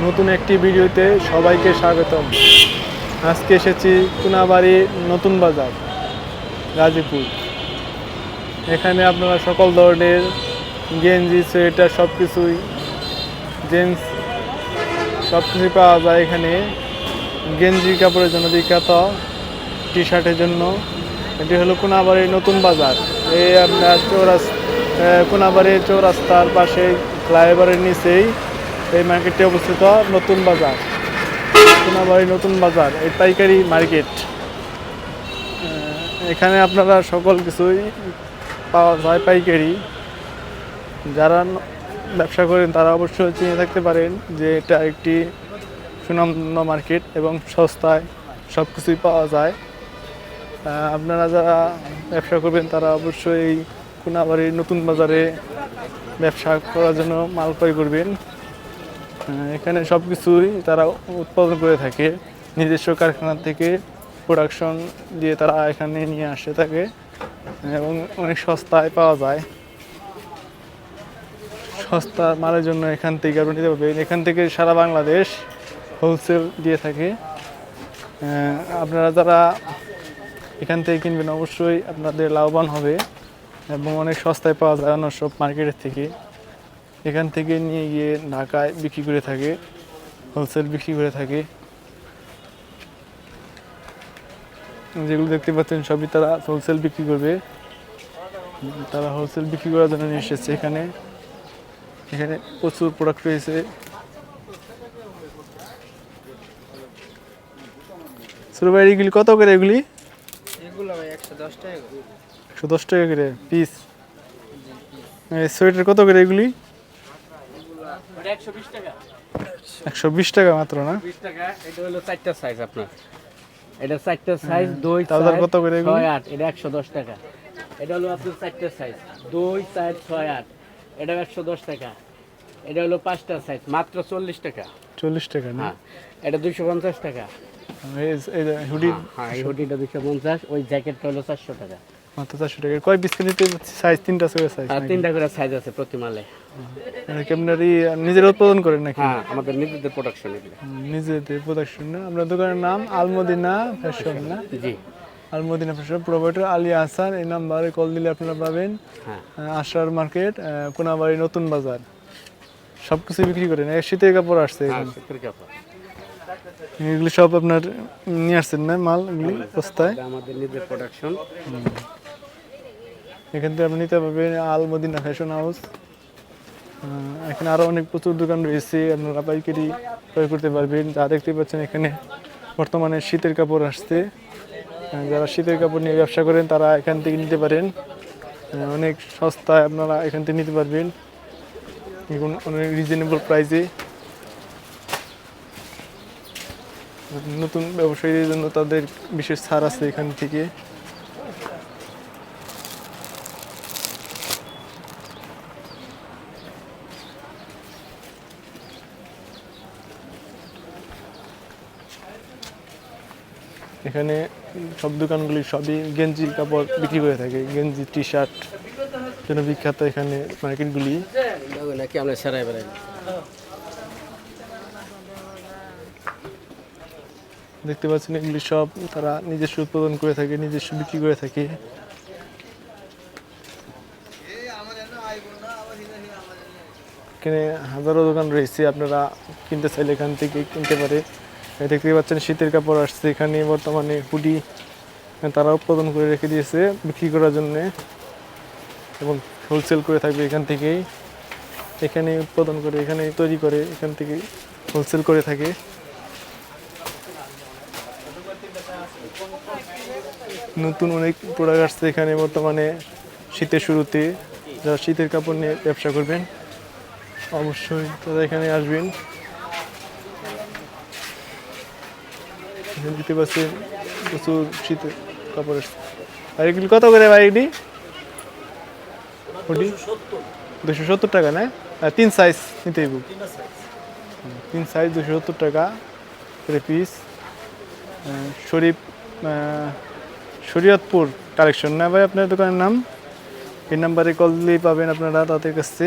নতুন একটি ভিডিওতে সবাইকে স্বাগতম। আজকে এসেছি কুনাবাড়ি নতুন বাজার, গাজীপুর। এখানে আপনারা সকল ধরনের গেঞ্জি, সোয়েটার সব কিছুই জেন্টস সব কিছুই পাওয়া যায় এখানে। গেঞ্জি কাপড়ের জন্য বিখ্যাত টি শার্টের জন্য। এটি হলো কোনাবাড়ির নতুন বাজার। এই আপনার চৌরাস কোনাবাড়ির চৌরাস্তার পাশে ফ্লাইওভারের নিচেই এই মার্কেটটি অবস্থিত নতুন বাজার। কোনাবাড়ি নতুন বাজার, এই পাইকারি মার্কেট। এখানে আপনারা সকল কিছুই পাওয়া যায় পাইকারি। যারা ব্যবসা করেন, তারা অবশ্যই চিনে থাকতে পারেন যে এটা একটি সুনামধন্য মার্কেট এবং সস্তায় সব কিছুই পাওয়া যায়। আপনারা যারা ব্যবসা করবেন, তারা অবশ্যই কোনাবাড়ির নতুন বাজারে ব্যবসা করার জন্য মাল ক্রয় করবেন। এখানে সব কিছুই তারা উৎপাদন করে থাকে। নিজস্ব কারখানা থেকে প্রোডাকশন দিয়ে তারা এখানে নিয়ে আসে থাকে এবং অনেক সস্তায় পাওয়া যায়। সস্তা মালের জন্য এখান থেকে আপনি নিতে পারবেন। এখান থেকে সারা বাংলাদেশ হোলসেল দিয়ে থাকে। আপনারা যারা এখান থেকে কিনবেন, অবশ্যই আপনাদের লাভবান হবে, এবং অনেক সস্তায় পাওয়া যায় অন্য সব মার্কেটের থেকে। এখান থেকে নিয়ে গিয়ে ঢাকায় বিক্রি করে থাকে হোলসেল বিক্রি করে থাকে। যেগুলো দেখতে পাচ্ছেন সবই তারা হোলসেল বিক্রি করবে। তারা হোলসেল বিক্রি করার জন্য নিয়ে এসেছে এখানে। এখানে প্রচুর প্রোডাক্ট রয়েছে এগুলি কত করে এগুলি? একশো দশ টাকা করে। পিস সোয়েটার কত করে এগুলি? একশো বিশ টাকা। মাত্র না? টাকা এটা হলো চারটা সাইজ আপনার। এটা চারটা সাইজ দুই তাহলে কত করে? ছয় আট এটা একশো দশ টাকা। এটা হলো আপনার চারটা সাইজ দুই চার ছয় আট এটা একশো দশ টাকা। এটা হলো পাঁচটা সাইজ মাত্র চল্লিশ টাকা। চল্লিশ টাকা না? হ্যাঁ এটা দুইশো পঞ্চাশ টাকা। হ্যাঁ এই হুডিটা দুইশো পঞ্চাশ ওই জ্যাকেটটা হলো চারশো টাকা। মাত্র চারশো টাকা। কয় পিস নিতে সাইজ তিনটা করে সাইজ আর তিনটা করে সাইজ আছে প্রতি মালে মানে কি ই নিজের উৎপাদন করেন নাকি? হ্যাঁ আমাদের নিজেদের প্রোডাকশন এগুলো। নিজেদের প্রোডাকশন না। আপনার দোকানের নাম আলমদিনা ফ্যাশন না? জি। আলমদিনা ফ্যাশন প্রোভাইডার আলী আহসান এই নাম্বারে কল দিলে আপনারা পাবেন। হ্যাঁ। আহ, আশরার মার্কেট কোনাবাড়ি নতুন বাজার। সব কিছু বিক্রি করেন। শীতের কাপড় আসছে হ্যাঁ এখানে। কাপড়। এগুলি সব আপনার নিয়ে আসছেন না মাল এগুলি বস্তায়? আমাদের নিজের প্রোডাকশন এখান থেকে আপনি নিতে পারবেন আলমদিনা ফ্যাশন হাউস এখানে আরও অনেক প্রচুর দোকান রয়েছে। আপনারা পাইকারি ক্রয় করতে পারবেন। যা দেখতে পাচ্ছেন এখানে বর্তমানে শীতের কাপড় আসছে। যারা শীতের কাপড় নিয়ে ব্যবসা করেন, তারা এখান থেকে নিতে পারেন। অনেক সস্তায় আপনারা এখান থেকে নিতে পারবেন। এখন অনেক রিজনেবল প্রাইসে নতুন ব্যবসায়ীদের জন্য তাদের বিশেষ ছাড় আছে এখান থেকে। এখানে সব দোকানগুলি সবই গেঞ্জির কাপড় বিক্রি করে থাকে। গেঞ্জি টি শার্ট জন্য বিখ্যাত এখানে মার্কেটগুলি। নাকি আমরা সেরাই বেড়াই? দেখতে পাচ্ছেন এগুলি সব তারা নিজস্ব উৎপাদন করে থাকে নিজস্ব বিক্রি করে থাকে। এখানে হাজারো দোকান রয়েছে আপনারা কিনতে চাইলে এখান থেকে কিনতে পারে। দেখতে পাচ্ছেন, শীতের কাপড় আসছে এখানে, বর্তমানে হুডি তারা উৎপাদন করে রেখে দিয়েছে বিক্রি করার জন্য এবং হোলসেল করে থাকবে এখান থেকেই। এখানে উৎপাদন করে, এখানে তৈরি করে, এখান থেকে হোলসেল করে থাকে। নতুন অনেক প্রোডাক্ট আসছে এখানে বর্তমানে শীতের শুরুতে। যারা শীতের কাপড় নিয়ে ব্যবসা করবেন, অবশ্যই তারা এখানে আসবেন। এখানে দিতে পারছেন প্রচুর শীতের কাপড় আর এগুলি কত করে ভাই এগুলি? দুশো সত্তর টাকা, না? তিন সাইজ নিতে তিন সাইজ দুশো সত্তর টাকা করে পিস শরীফ শরীয়তপুর কালেকশন না ভাই আপনার দোকানের নাম? এই নাম্বারে কল দিলেই পাবেন আপনারা তাদের কাছে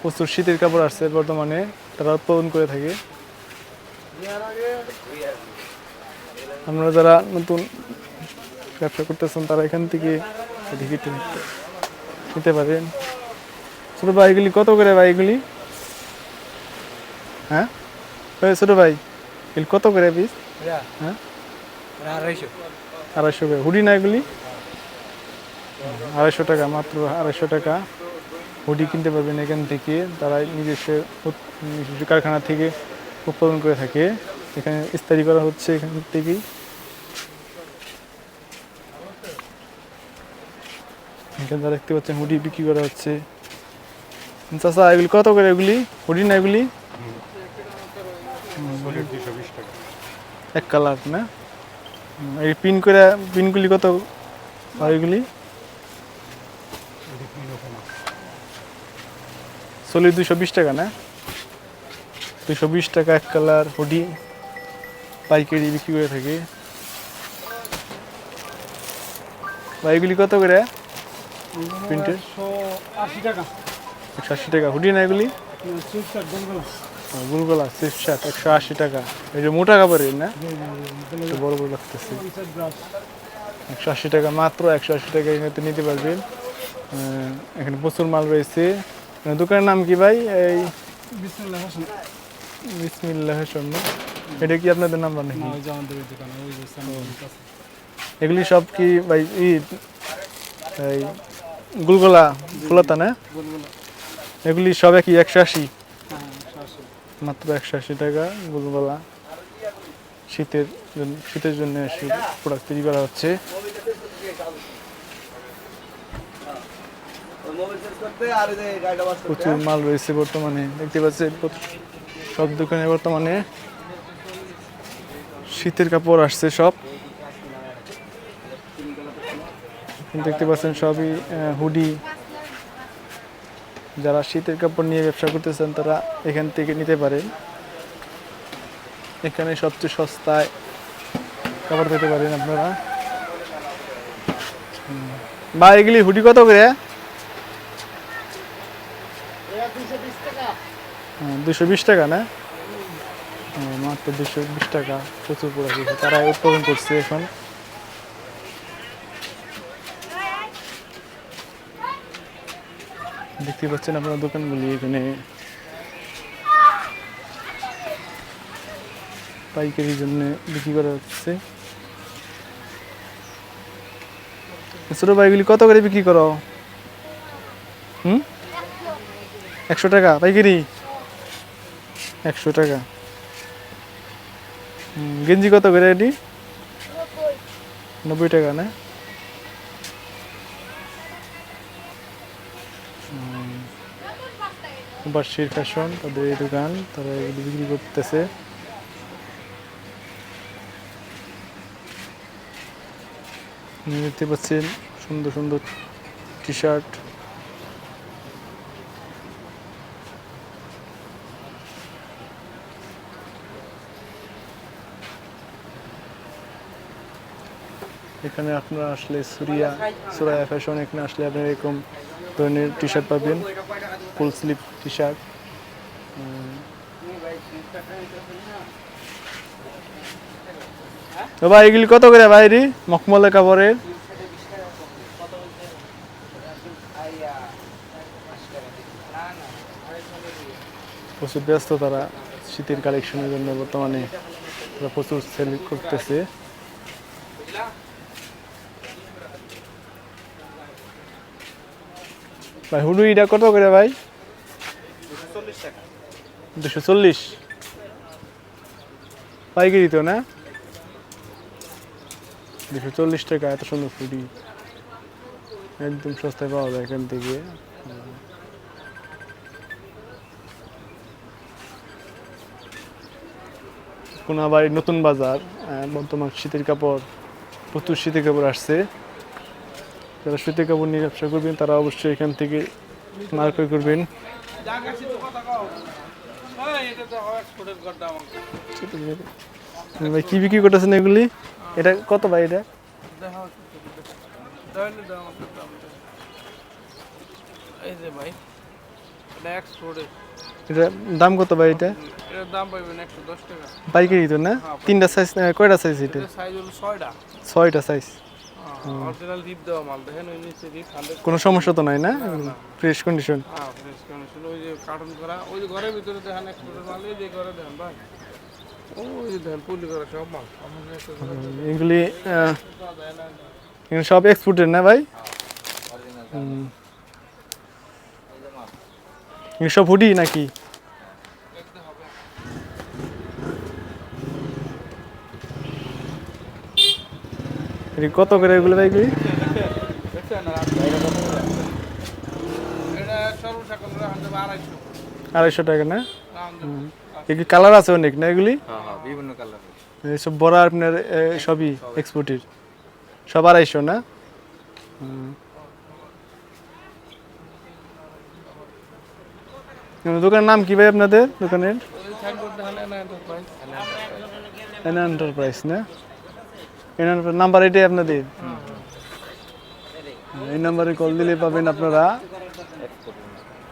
প্রচুর শীতের কাপড় আসছে বর্তমানে, তারা উৎপাদন করে থাকে। আপনারা যারা নতুন ব্যবসা করতেছেন তারা এখান থেকে একটু নিতে পারেন। ছোট ভাই এগুলি কত করে ভাই এগুলি? হ্যাঁ? ছোট ভাই এগুলি কত করে পিস হ্যাঁ? আড়াইশো। আড়াইশো করে। হুডি না এগুলি? আড়াইশো টাকা মাত্র আড়াইশো টাকা। হুডি কিনতে পারবেন এখান থেকে। তারা নিজস্ব নিজস্ব কারখানা থেকে উৎপাদন করে থাকে। এখানে ইস্তারি করা হচ্ছে এখান থেকেই। এখানে যা দেখতে পাচ্ছেন হুডি বিক্রি করা হচ্ছে। চাষা এগুলি কত করে এগুলি? হুডি না এগুলি? এক কালার না? এই পিন করে পিনগুলি কত হয় এগুলি? চল্লিশ দুশো বিশ টাকা না? দুশো বিশ টাকা এক কালার হুডি। পাইকারি বিক্রি করে থাকে। বা এগুলি কত করে? প্রিন্টের আশি টাকা। একশো আশি টাকা। হুডি না এগুলি? গুলগোলা। সিক্স শার্ট একশো আশি টাকা। এই যে মোটা কাপড়ের না? বড় বড় লাগতেছে। একশো আশি টাকা মাত্র একশো আশি টাকা এখানে নিতে পারবেন। এখানে প্রচুর মাল রয়েছে। দোকানের নাম কি ভাই? এই বিসমিল্লাহ হাসান। বিসমিল্লাহ স্বর্ণ এটা কি আপনাদের নাম্বার নাকি ওই যে আমাদের ওই দোকানে ওই যে। এগুলি সব কি ভাই ই এই গুলগোলা ফুলাতা না গোলগোলা। এগুলি সব কি একশো আশি? হ্যাঁ মাত্র একশো আশি টাকা গুলগোলা। শীতের জন্য শীতের জন্য প্রোডাক্ট তৈরি করা হচ্ছে। প্রচুর মাল রয়েছে বর্তমানে দেখতে পাচ্ছেন সব দোকানে বর্তমানে। শীতের কাপড় আসছে সব। দেখতে পাচ্ছেন সবই হুডি। যারা শীতের কাপড় নিয়ে ব্যবসা করতেছেন, তারা এখান থেকে নিতে পারেন। এখানে সবচেয়ে সস্তায় কাপড় পেতে পারেন আপনারা। বা এগুলি হুডি কত করে? দুশো বিশ টাকা না? মাত্র দুশো বিশ টাকা প্রচুর প্রোডাক্ট তারা উৎপাদন করছে এখন। দেখতে পাচ্ছেন আপনার দোকানগুলি এখানে। পাইকারির জন্য বিক্রি করা হচ্ছে। ছোট ভাইগুলি কত করে বিক্রি করো? হুম? একশো টাকা, পাইকারি? একশো টাকা। গেঞ্জি কত করে এটি? নব্বই। টাকা না? বার্ষিক ফ্যাশন তাদের এই দোকান তারা এগুলি বিক্রি করতেছে। দেখতে পাচ্ছেন সুন্দর সুন্দর টি শার্ট এখানে আপনারা আসলে সুরিয়া সুরায়া ফ্যাশন এখানে আসলে আপনারা এরকম ধরনের টি শার্ট পাবেন ফুল স্লিভ টি শার্ট তো ভাই, এগুলি কত করে বাইরে মখমলে কাপড়ের? প্রচুর ব্যস্ত তারা শীতের কালেকশনের জন্য বর্তমানে। প্রচুর সেল করতেছে। ভাই হুডু এটা কত করে ভাই? দুশো চল্লিশ পাইকারি তো না? দুশো চল্লিশ টাকা এত সুন্দর ফুডি একদম সস্তায় পাওয়া যায় এখান থেকে। কোনাবাড়ি নতুন বাজার বর্তমান শীতের কাপড় প্রচুর শীতের কাপড় আসছে। যারা সুতি কাপড় নিয়ে ব্যবসা করবেন তারা অবশ্যই এখান থেকে মাল ক্রয় করবেন। ভাই কি বিক্রি করতেছেন এগুলি? এটা কত ভাই এটা? দাম কত ভাই এটা? পাইকারি তো না? তিনটা সাইজ কয়টা সাইজ এটা? ছয়টা। সাইজ অরিজিনাল রিপ দেওয়া মাল দেখেন ওই নিচে রিপ কোনো সমস্যা তো নাই না? ফ্রেশ কন্ডিশন হ্যাঁ ফ্রেশ কন্ডিশন ওই যে কার্টন করা ওই যে ঘরের ভিতরে দেখেন এক্সপোর্টের মাল এই যে ঘরে দেখেন ভাই। এগুলি সব এক্সপোর্টের না ভাই। এগুলো সব হুডি নাকি? কত করে এগুলো ভাই এগুলি? আড়াইশো টাকা না? রাউন্ড এগুলি কালার আছে অনেক না এগুলি? হ্যাঁ, বিভিন্ন কালার এইসব বড় আপনার সবই এক্সপোর্টের সব আড়াইশো না? দোকানের নাম কি ভাই আপনাদের? দোকানের? এন্টারপ্রাইজ না? নাম্বার এটাই আপনাদের এই নাম্বারে কল দিলে পাবেন আপনারা।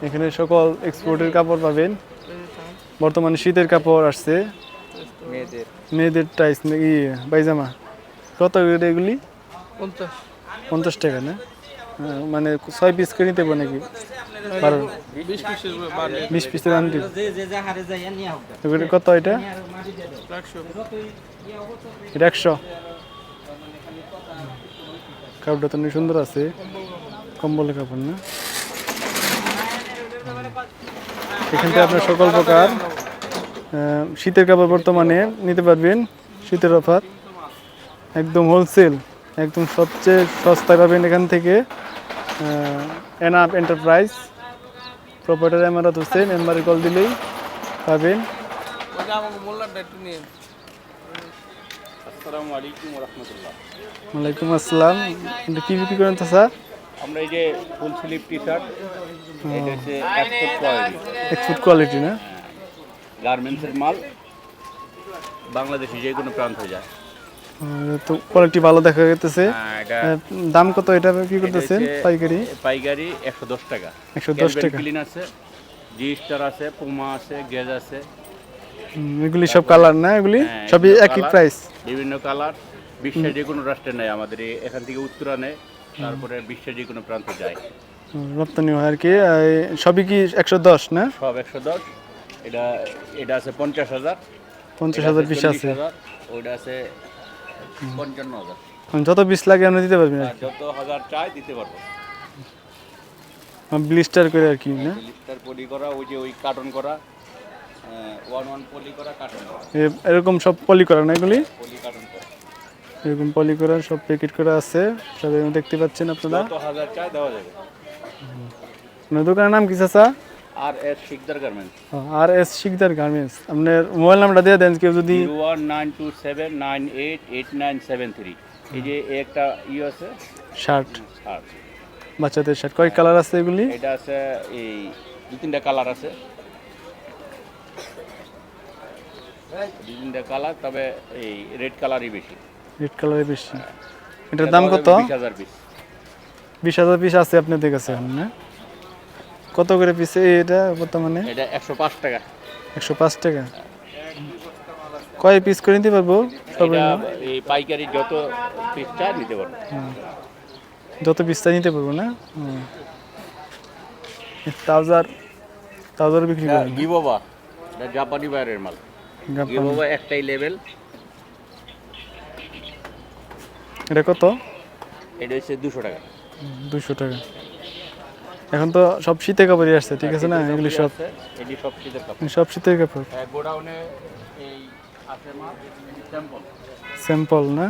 এখানে সকল এক্সপোর্টের কাপড় পাবেন। বর্তমানে শীতের কাপড় আসছে। মেয়েদের। টাইস নাকি পায়জামা। কত এগুলি? পঞ্চাশ। টাকা না? মানে ছয় পিস করে নিতে নাকি? বারো। বিশ বাড়ি আনতে। যে যে যা হারে যায় নিয়ে হোক। এগুলি কত এটা? এটা একশো। কাপড়টা তো অনেক সুন্দর আছে। কম্বলের কাপড়, না? এখান থেকে আপনার সকল প্রকার শীতের কাপড় বর্তমানে নিতে পারবেন, শীতের অফার। একদম হোলসেল একদম সবচেয়ে সস্তায় পাবেন এখান থেকে এনআপ এন্টারপ্রাইজ প্রপার্টার এমারাত হোসেন এম্বারে কল দিলেই পাবেন ওই যে আমাকে মোল্লারটা একটু নিয়ে আসসালামু আলাইকুম রহমতুল্লাহ ওয়ালাইকুম আসসালাম। এটা কি বিক্রি করেন তো স্যার আমরা এই যে ফুল স্লিপ টি শার্ট এটা হচ্ছে এক্সপোর্ট কোয়ালিটি এক্সপোর্ট কোয়ালিটি না? গার্মেন্টসের মাল বাংলাদেশে যে কোনো প্রান্ত যায়। তো কোয়ালিটি ভালো দেখা যাচ্ছে হ্যাঁ, দাম কত এটা কি করতেছেন পাইকারি? পাইকারি একশো দশ টাকা। 110 টাকা। ক্লিন আছে জি স্টার আছে পুমা আছে গেজ আছে। এগুলি সব কালার না? এগুলি হ্যাঁ, সবই একই প্রাইস বিভিন্ন কালার বিশ্বের যে কোনো রাষ্ট্রে নেয় আমাদের এখান থেকে উত্তরা নেয় তারপরে বিশ্বের যে কোনো প্রান্তে যায়। রপ্তানি হয় আর কি। সবই কি একশো দশ না? সব একশো দশ। এটা এটা আছে পঞ্চাশ হাজার। পঞ্চাশ হাজার পিস আছে। ওইটা আছে পঞ্চান্ন হাজার। যত পিস লাগে আপনি দিতে পারবেন যত হাজার চাই দিতে পারব। ব্লিস্টার করে আর কি না? লিস্টার পলি করা ওই যে ওই কার্টন করা। ওয়ান ওয়ান পলি করা কার্টন এরকম সব পলি করা না এগুলি? পলি কার্টন করা। এরকম পলি করা সব প্যাকেট করা আছে। সব দেখতে পাচ্ছেন আপনারা? যত হাজার চাই দেওয়া যাবে। আপনার দোকানের নাম কি চাচা? R S Sikdar garments R S Sikdar garments আপনার মোবাইল নাম্বারটা দিয়ে দেন কেউ যদি। One nine two seven nine eight eight nine seven three. এই যে একটা ই আছে। শার্ট বাচ্চাদের শার্ট কয় কালার আছে এগুলি? এটা আছে এই দু তিনটা কালার আছে। তিনটা কালার তবে এই রেড কালারই বেশি। রেড কালারের বেশি। এটার দাম কত? বিশ হাজার পিস বিশ হাজার পিস আছে আপনাদের কাছে না? কত করে পিসে এটা বর্তমানে? এটা একশো পাঁচ টাকা। একশো পাঁচ টাকা। কয় পিস করে নিতে পারব? এই পাইকারি যত পিস চাই নিতে পারব। যত পিস চাই নিতে পারব না? তাওজার তাওজার বিক্রি করেন। গিবোবা এটা জাপানি বাইরের মাল। একটাই লেভেল এটা কত? এটা হচ্ছে দুশো টাকা। দুশো টাকা। এখন তো সব শীতে কাপড়ই আসছে ঠিক আছে না? এগুলি সব সব শীতের কাপড়। সব শীতের কাপড়। গোডাউনে এই আছে মাল স্যাম্পল স্যাম্পল না?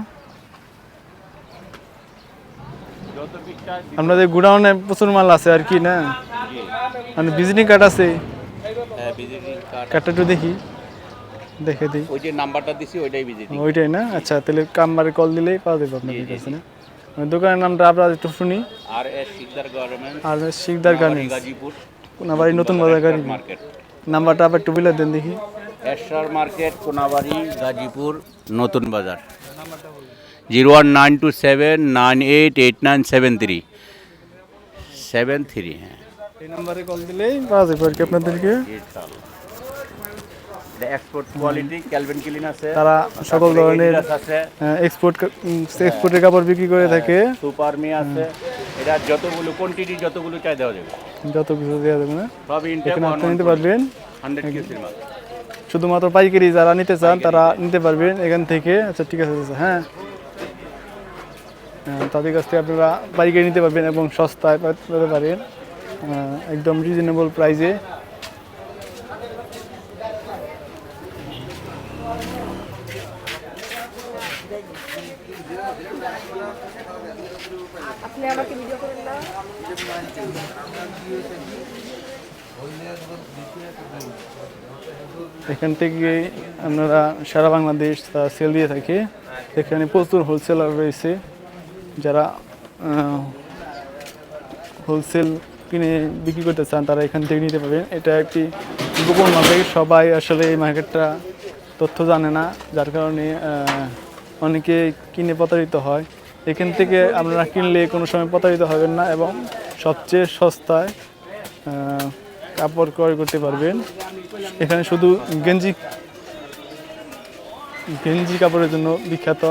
চাই আপনাদের গুডাউনে প্রচুর মাল আছে আর কি না? মানে বিজনি কার্ড আছে। হ্যাঁ কার্ডটা একটু দেখি। দেখে দিই। ওই যে নাম্বারটা দিছি ওইটাই ভিজিটিং ওইটাই না? আচ্ছা তাহলে কামবারে কল দিলেই পাওয়া যাবে আপনাদের কাছে না? দোকানের নামটা আপনারা একটু শুনি। R S Sikdar garments R Sikdar garments Gazipur. Konabari Notun Bazar market নাম্বারটা আবার একটু বলে দেন দেখি। SR market Konabari Gazipur Notun Bazar. Zero one nine two seven nine eight eight nine seven three. Seven three হ্যাঁ। এই নাম্বারে call দিলেই পাওয়া যাবে আর কি আপনাদেরকে। এক্সপোর্ট কোয়ালিটি ক্যালভিন ক্লিন আছে তারা সকল ধরনের আছে। এক্সপোর্ট এক্সপোর্টের কাপড় বিক্রি করে থাকে। সুপার মি আছে। এটা যতগুলো কোয়ান্টিটি যতগুলো চাই দেওয়া যাবে। যত কিছু দেওয়া যাবে না? সব ইনটেক আপনি নিতে পারবেন। হান্ড্রেড কেজির মাল। শুধুমাত্র পাইকারি যারা নিতে চান তারা নিতে পারবেন এখান থেকে। আচ্ছা ঠিক আছে আচ্ছা, হ্যাঁ। হ্যাঁ, তাদের কাছ থেকে আপনারা পাইকারি নিতে পারবেন এবং সস্তায় পেতে পারেন। একদম রিজনেবল প্রাইসে এখান থেকে আপনারা সারা বাংলাদেশ সেল দিয়ে থাকে। এখানে প্রচুর হোলসেলার রয়েছে যারা হোলসেল কিনে বিক্রি করতে চান, তারা এখান থেকে নিতে পারবেন। এটা একটি গোপন মার্কেট সবাই আসলে এই মার্কেটটা তথ্য জানে না, যার কারণে অনেকে কিনে প্রতারিত হয়। এখান থেকে আপনারা কিনলে কোনো সময় প্রতারিত হবেন না এবং সবচেয়ে সস্তায় কাপড় ক্রয় করতে পারবেন। এখানে শুধু গেঞ্জি গেঞ্জি কাপড়ের জন্য বিখ্যাত